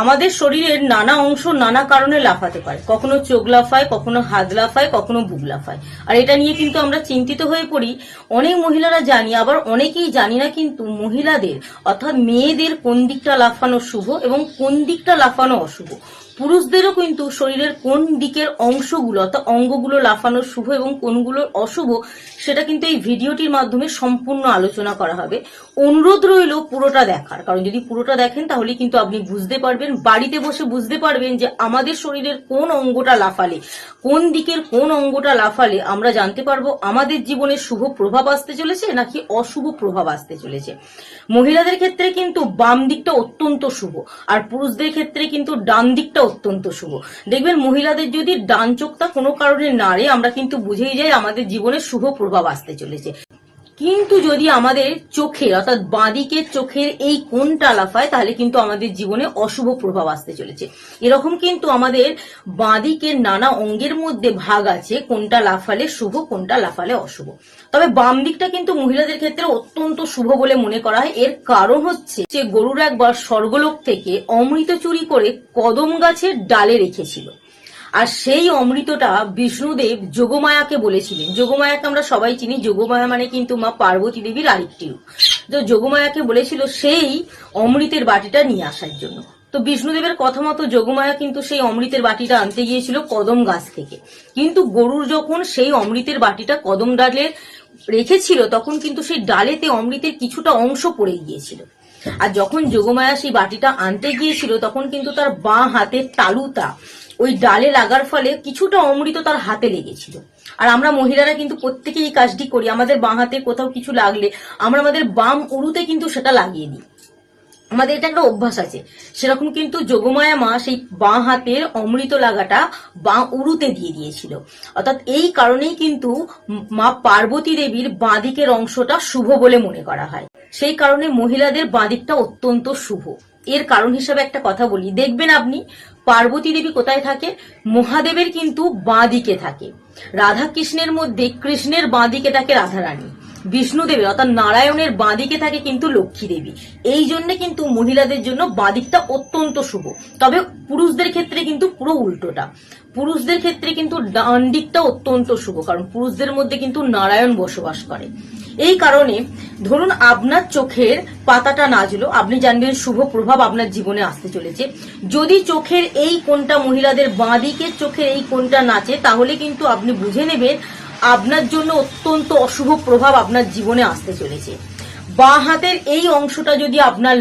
আমাদের শরীরের নানা অংশ নানা কারণে লাফাতে পারে। কখনো চোখ লাফায়, কখনো হাত লাফায়, কখনো বুক লাফায়। আর এটা নিয়ে কিন্তু আমরা চিন্তিত হয়ে পড়ি। অনেক মহিলারা জানি, আবার অনেকেই জানি না কিন্তু মহিলাদের, অর্থাৎ মেয়েদের কোন দিকটা লাফানো শুভ এবং কোন দিকটা লাফানো অশুভ। পুরুষদেরও কিন্তু শরীরের কোন দিকের অংশগুলো, অর্থাৎ অঙ্গগুলো লাফানো শুভ এবং কোনগুলো অশুভ, সেটা কিন্তু এই ভিডিওটির মাধ্যমে সম্পূর্ণ আলোচনা করা হবে। অনুরোধ রইল পুরোটা দেখার। কারণ যদি পুরোটা দেখেন তাহলে কিন্তু আপনি বুঝতে পারবেন বাড়িতে বসে বুঝতে পারবেন যে আমাদের শরীরের কোন অঙ্গটা লাফালে, কোন দিকের কোন অঙ্গটা লাফালে আমরা জানতে পারব আমাদের জীবনে শুভ প্রভাব আসতে চলেছে নাকি অশুভ প্রভাব আসতে চলেছে। মহিলাদের ক্ষেত্রে কিন্তু বাম দিকটা অত্যন্ত শুভ আর পুরুষদের ক্ষেত্রে কিন্তু ডান দিকটা অত্যন্ত শুভ। দেখবেন মহিলাদের যদি ডান চোখটা কোনো কারণে নাড়ে, আমরা কিন্তু বুঝেই যাই আমাদের জীবনে শুভ প্রভাব আসতে চলেছে। কিন্তু যদি আমাদের চোখের, অর্থাৎ বাঁদিকের চোখের এই কোনটা লাফায় তাহলে কিন্তু আমাদের জীবনে অশুভ প্রভাব আসতে চলেছে। এরকম কিন্তু আমাদের বাঁদিকের নানা অঙ্গের মধ্যে ভাগ আছে কোনটা লাফালে শুভ কোনটা লাফালে অশুভ। তবে বাম দিকটা কিন্তু মহিলাদের ক্ষেত্রে অত্যন্ত শুভ বলে মনে করা হয়। এর কারণ হচ্ছে যে গরুর একবার স্বর্গলোক থেকে অমৃত চুরি করে কদম গাছের ডালে রেখেছিল। আর সেই অমৃতটা বিষ্ণুদেব যোগমায়াকে বলেছিলেন। যোগমায়াকে আমরা সবাই চিনি। যোগমায়া মানে কিন্তু মা পার্বতী দেবীর আরেকটি রূপ। তো যোগমায়াকে বলেছিল সেই অমৃতের বাটিটা নিয়ে আসার জন্য। তো বিষ্ণুদেবের কথা মতো যোগমায়া কিন্তু সেই অমৃতের বাটিটা আনতে গিয়েছিল কদম গাছ থেকে। কিন্তু গরুর যখন সেই অমৃতের বাটিটা কদম ডালে রেখেছিল, তখন কিন্তু সেই ডালেতে অমৃতের কিছুটা অংশ পড়ে গিয়েছিল। আর যখন যোগমায়া সেই বাটিটা আনতে গিয়েছিল, তখন কিন্তু তার বাঁ হাতের তালুটা ওই ডালে লাগার ফলে কিছুটা অমৃত তার হাতে লেগেছিল। আর আমরা মহিলারা কিন্তু প্রত্যেকেই এই কাজটি করি। আমাদের বাঁ হাতে কোথাও কিছু লাগলে আমরা আমাদের বাম উরুতে কিন্তু সেটা লাগিয়ে দিই। আমাদের এটা একটা অভ্যাস আছে। সেরকম কিন্তু যোগমায়া মা সেই বাঁ হাতের অমৃত লাগাটা বাঁ উরুতে দিয়ে দিয়েছিল। অর্থাৎ এই কারণেই কিন্তু মা পার্বতী দেবীর বাঁ দিকের অংশটা শুভ বলে মনে করা হয়। সেই কারণে মহিলাদের বাঁ দিকটা অত্যন্ত শুভ। এর কারণ হিসাবে একটা কথা বলি। দেখবেন আপনি পার্বতী দেবী কোথায় থাকে? মহাদেবের কিন্তু বাঁ দিকে থাকে। রাধা কৃষ্ণের মধ্যে কৃষ্ণের বাঁ দিকে থাকে রাধারানী। বিষ্ণুদেবের অর্থাৎ নারায়ণের বাঁদিকে থাকে কিন্তু লক্ষ্মী দেবী এই জন্য কিন্তু মহিলাদের জন্য বাঁদিকটা অত্যন্ত শুভ। তবে পুরুষদের ক্ষেত্রে কিন্তু পুরো উল্টোটা। পুরুষদের ক্ষেত্রে কিন্তু ডান দিকটা অত্যন্ত শুভ, কারণ পুরুষদের মধ্যে কিন্তু নারায়ণ বসবাস করে। এই কারণে ধরুন আপনার চোখের পাতাটা নাচলো আপনি জানবেন শুভ প্রভাব আপনার জীবনে আসতে চলেছে। যদি চোখের এই কোনটা মহিলাদের বাঁদিকের চোখের এই কোনটা নাচে, তাহলে কিন্তু আপনি বুঝে নেবেন আপনার জন্য অত্যন্ত অশুভ প্রভাব আপনার জীবনে আসতে চলেছে। বাঁ হাতের এই অংশটা যদি আপনার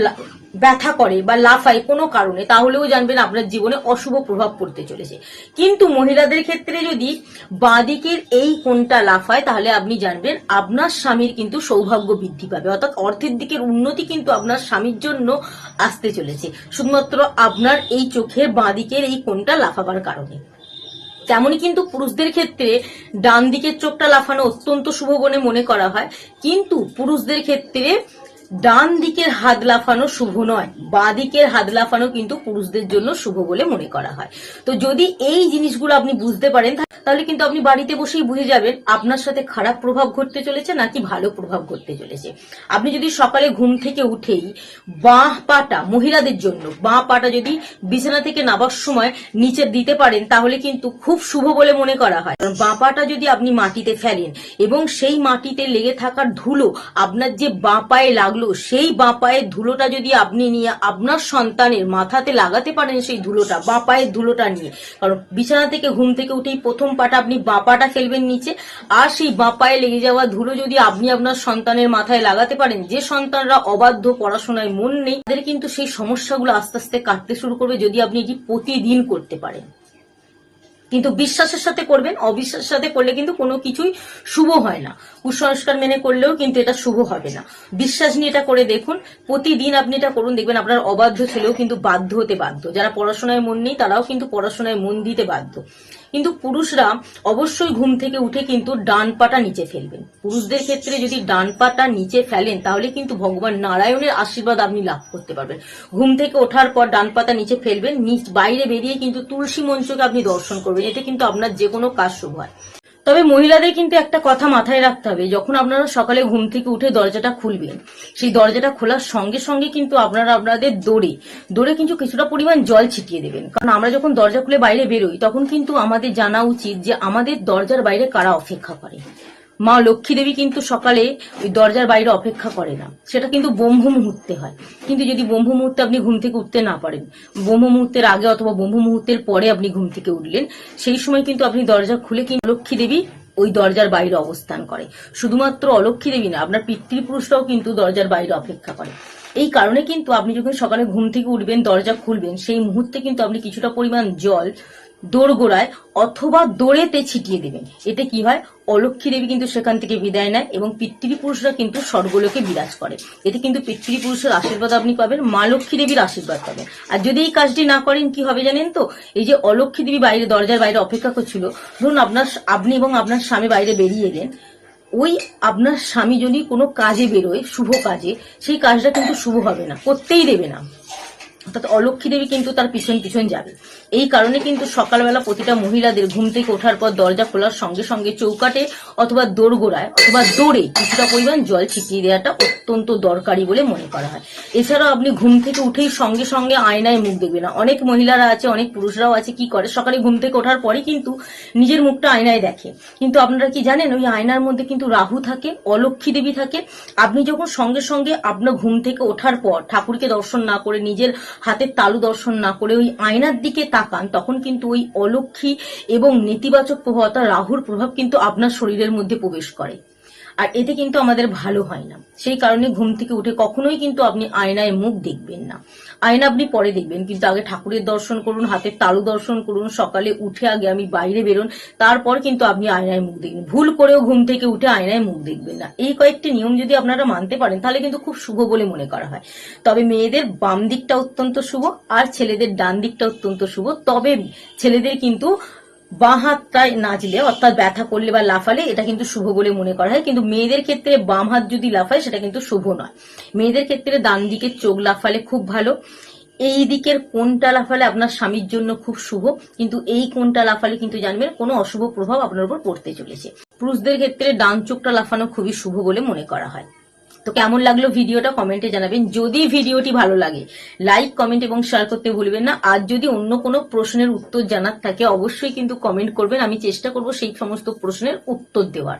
ব্যথা করে বা লাফায় কোনো কারণে, তাহলেও জানবেন আপনার জীবনে অশুভ প্রভাব পড়তে চলেছে। কিন্তু মহিলাদের ক্ষেত্রে যদি বাঁদিকের এই কোনটা লাফায়, তাহলে আপনি জানবেন আপনার স্বামীর কিন্তু সৌভাগ্য বৃদ্ধি পাবে। অর্থাৎ অর্থের দিকের উন্নতি কিন্তু আপনার স্বামীর জন্য আসতে চলেছে। শুধুমাত্র আপনার এই চোখের বাঁদিকের এই কোনটা লাফাবার কারণে। তেমনই কিন্তু পুরুষদের ক্ষেত্রে ডান দিকের চোখটা লাফানো অত্যন্ত শুভ বলে মনে করা হয়। কিন্তু পুরুষদের ক্ষেত্রে ডান দিকের হাত লাফানো শুভ নয়, বাঁ দিকের হাত লাফানো কিন্তু পুরুষদের জন্য শুভ বলে মনে করা হয়। তো যদি এই জিনিসগুলো আপনি বুঝতে পারেন, তাহলে কিন্তু আপনি বাড়িতে বসেই বুঝে যাবেন আপনার সাথে খারাপ প্রভাব ঘটতে চলেছে নাকি ভালো প্রভাব ঘটতে চলেছে। আপনি যদি সকালে ঘুম থেকে উঠেই বাঁ পাটা মহিলাদের জন্য, বাঁ পাটা যদি বিছানা থেকে নাবার সময় নিচে দিতে পারেন, তাহলে কিন্তু খুব শুভ বলে মনে করা হয়। কারণ বাঁ পাটা যদি আপনি মাটিতে ফেলেন এবং সেই মাটিতে লেগে থাকার ধুলো আপনার যে বাঁ পায়ে লাগল সেই বাঁ পায়ের ধুলোটা যদি আপনি নিয়ে আপনার সন্তানের মাথাতে লাগাতে পারেন সেই ধুলোটা বাঁ পায়ের ধুলোটা নিয়ে। কারণ বিছানা থেকে ঘুম থেকে উঠেই প্রথম পাটা আপনি বাঁ পাটা ফেলবেন নিচে, আর সেই বাঁ পায়ে লেগে যাওয়া ধুলো যদি আপনি আপনার সন্তানের মাথায় লাগাতে পারেন, যে সন্তানরা অবাধ্য পড়াশোনায় মন নেই, তাদের কিন্তু সেই সমস্যাগুলো আস্তে আস্তে কাটতে শুরু করবে যদি আপনি এটি প্রতিদিন করতে পারেন। কিন্তু বিশ্বাসের সাথে করবেন, অবিশ্বাসের সাথে করলে কিন্তু কোনো কিছুই শুভ হয় না। কুসংস্কার মেনে করলেও কিন্তু এটা শুভ হবে না। বিশ্বাস নিয়ে এটা করে দেখুন, প্রতিদিন আপনি এটা করুন, দেখবেন আপনার অবাধ্য ছেলেও কিন্তু বাধ্য হতে বাধ্য। যারা পড়াশোনায় মন নেই, তারাও কিন্তু পড়াশোনায় মন দিতে বাধ্য। কিন্তু পুরুষরা অবশ্যই ঘুম থেকে উঠে কিন্তু ডান পাটা নিচে ফেলবেন। পুরুষদের ক্ষেত্রে যদি ডান পাটা নিচে ফেলেন, তাহলে কিন্তু ভগবান নারায়ণের আশীর্বাদ আপনি লাভ করতে পারবেন। ঘুম থেকে ওঠার পর ডান পাতা নিচে ফেলবেন বাইরে বেরিয়ে কিন্তু তুলসী মঞ্চকে আপনি দর্শন করবেন। এতে কিন্তু আপনার যে কোনো কাজ শুভ হয়। তবে মহিলাদের কিন্তু একটা কথা মাথায় রাখতে হবে, যখন আপনারা সকালে ঘুম থেকে উঠে দরজাটা খুলবেন, সেই দরজাটা খোলার সঙ্গে সঙ্গে কিন্তু আপনারা আপনাদের দৌড়ে দৌড়ে কিন্তু কিছুটা পরিমাণ জল ছিটিয়ে দেবেন। কারণ আমরা যখন দরজা খুলে বাইরে বেরোই, তখন কিন্তু আমাদের জানা উচিত যে আমাদের দরজার বাইরে কারা অপেক্ষা করে। মা লক্ষ্মী দেবী কিন্তু সকালে ওই দরজার বাইরে অপেক্ষা করে না। সেটা কিন্তু ব্রহ্ম মুহূর্তে হয়। কিন্তু যদি ব্রহ্ম মুহূর্তে আপনি ঘুম থেকে উঠতে না পারেন, ব্রহ্ম মুহূর্তের আগে অথবা ব্রহ্ম মুহূর্তের পরে আপনি ঘুম থেকে উঠলেন, সেই সময় কিন্তু আপনি দরজা খুলে কিন্তু লক্ষ্মী দেবী ওই দরজার বাইরে অবস্থান করে। শুধুমাত্র অলক্ষ্মী দেবী না, আপনার পিতৃপুরুষরাও কিন্তু দরজার বাইরে অপেক্ষা করে। এই কারণে কিন্তু আপনি যখন সকালে ঘুম থেকে উঠবেন, দরজা খুলবেন, সেই মুহূর্তে কিন্তু আপনি কিছুটা পরিমাণ জল দোরগোড়ায় অথবা দোড়েতে ছিটিয়ে দেবেন। এতে কি হয়? অলক্ষী দেবী কিন্তু সেখান থেকে বিদায় নেয় এবং পিতৃপুরুষরা কিন্তু স্বর্গলোকে বিরাজ করে। এতে কিন্তু পিতৃপুরুষের আশীর্বাদ আপনি পাবেন, মা লক্ষ্মী দেবীর আশীর্বাদ পাবেন। আর যদি এই কাজটি না করেন, কি হবে জানেন তো? এই যে অলক্ষী দেবী বাইরে, দরজার বাইরে অপেক্ষা করছিল, ধরুন আপনার আপনি এবং আপনার স্বামী বাইরে বেরিয়ে এলেন, ওই আপনার স্বামী যদি কোনো কাজে বেরোয়, শুভ কাজে, সেই কাজটা কিন্তু শুভ হবে না, করতেই দেবে না। অর্থাৎ অলক্ষ্মী দেবী কিন্তু তার পিছন পিছন যাবে। এই কারণে কিন্তু সকালবেলা প্রতিটা মহিলাদের ঘুম থেকে ওঠার পর দরজা খোলার সঙ্গে সঙ্গে চৌকাটে অথবা দোরগোড়ায় অথবা দৌড়ে কিছুটা পরিমাণ জল ছিটিয়ে দেওয়াটা অত্যন্ত দরকারি বলে মনে করা হয়। এছাড়াও আপনি ঘুম থেকে উঠেই সঙ্গে সঙ্গে আয়নায় মুখ দেখবেন। না অনেক মহিলারা আছে, অনেক পুরুষরাও আছে, কি করে? সকালে ঘুম থেকে ওঠার পরে কিন্তু নিজের মুখটা আয়নায় দেখে। কিন্তু আপনারা কি জানেন, ওই আয়নার মধ্যে কিন্তু রাহু থাকে, অলক্ষ্মী দেবী থাকে। আপনি যখন সঙ্গে সঙ্গে আপনার ঘুম থেকে ওঠার পর ঠাকুরকে দর্শন না করে নিজের হাতের তালু দর্শন না করে ওই আয়নার দিকে তাকান, তখন কিন্তু ওই অলক্ষী এবং নেতিবাচক প্রভাব রাহুর প্রভাব কিন্তু আপনার শরীরের মধ্যে প্রবেশ করে। আর এতে কিন্তু আমাদের ভালো হয় না। সেই কারণে ঘুম থেকে উঠে কখনোই কিন্তু আপনি আয়নায় মুখ দেখবেন না। আয়না আপনি পরে দেখবেন, কিন্তু আগে ঠাকুরের দর্শন করুন, হাতের তালু দর্শন করুন, সকালে উঠে আগে আমি বাইরে বেরোন, তারপর কিন্তু আপনি আয়নায় মুখ দেখবেন। ভুল করেও ঘুম থেকে উঠে আয়নায় মুখ দেখবেন না। এই কয়েকটি নিয়ম যদি আপনারা মানতে পারেন, তাহলে কিন্তু খুব শুভ বলে মনে করা হয়। তবে মেয়েদের বাম দিকটা অত্যন্ত শুভ আর ছেলেদের ডান দিকটা অত্যন্ত শুভ। তবে ছেলেদের কিন্তু বাঁ হাতটায় নাচলে অর্থাৎ ব্যথা করলে বা লাফালে, এটা কিন্তু শুভ বলে মনে করা হয়। কিন্তু মেয়েদের ক্ষেত্রে বাম হাত যদি লাফায়, সেটা কিন্তু শুভ নয়। মেয়েদের ক্ষেত্রে ডান দিকে চোখ লাফালে খুব ভালো। এই দিকের কোনটা লাফালে আপনার স্বামীর জন্য খুব শুভ। কিন্তু এই কোনটা লাফালে কিন্তু জানবেন, কোনো অশুভ প্রভাব আপনার উপর পড়তে চলেছে। পুরুষদের ক্ষেত্রে ডান চোখটা লাফানো খুবই শুভ বলে মনে করা হয়। তো কেমন লাগল ভিডিওটা কমেন্টে জানাবেন। যদি ভিডিওটি ভালো লাগে, লাইক, কমেন্ট এবং শেয়ার করতে ভুলবেন না। আর যদি অন্য কোনো প্রশ্নের উত্তর জানার থাকে, অবশ্যই কিন্তু কমেন্ট করবেন। আমি চেষ্টা করব সেই সমস্ত প্রশ্নের উত্তর দেওয়ার।